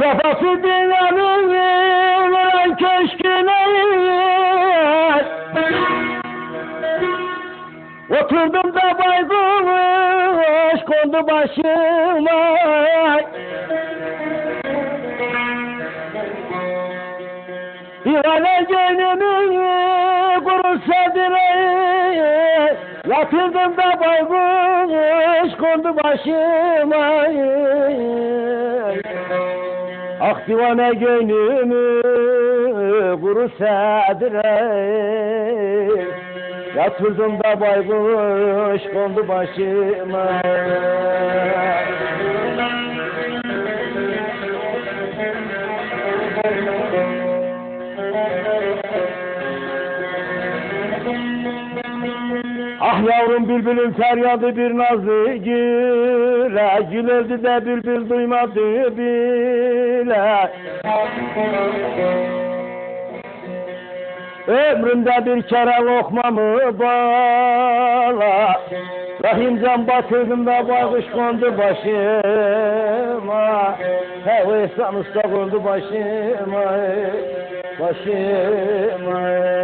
Kafası dünyanın veren köşküne Oturdum da baykuş kondu başıma. Divane gönlümü kurusa direği. Yatırdım da baykuş kondu başıma Ah divane gönlümü kurusa direği Yatırdım da baykuş kondu başıma Ah yavrum bülbülün feryadı bir nazlı güle Gül de bülbül duymadı bile. Ömrümde bir kere lokmamı bala? Rahim can batırdım da baykuş kondu başıma. He o usta kondu başıma Başıma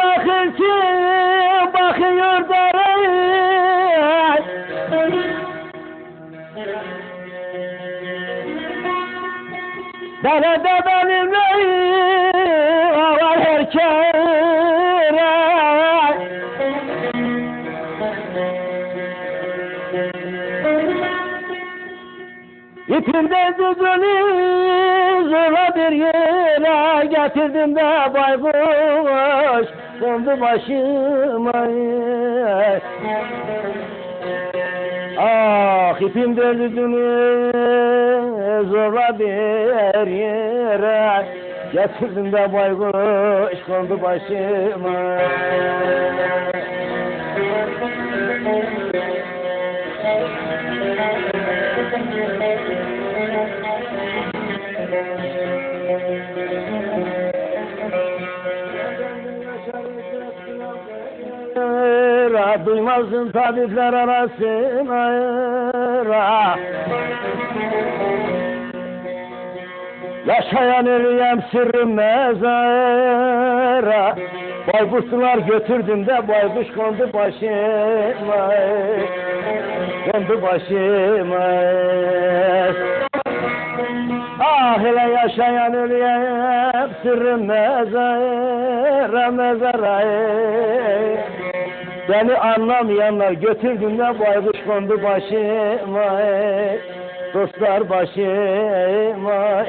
hırsı bakıyor darayı Derede benimle var her kere İpimde düzünü zorla bir yere getirdim de baykuş kondu başıma. Ah ipimde düzünü zorla bir yere getirdim de baykuş kondu başıma. Ra, duymazsın tabipler arasına ra. Yaşayan ölüyem sırrım mezara. Baykuşlar götürdüm de baykuş kondu başıma. Kondu başıma. Ah hele yaşayan ölüyem sırrım mezara mezara Beni anlamayanlar götürdüm de baykuş kondu başıma Dostlar başıma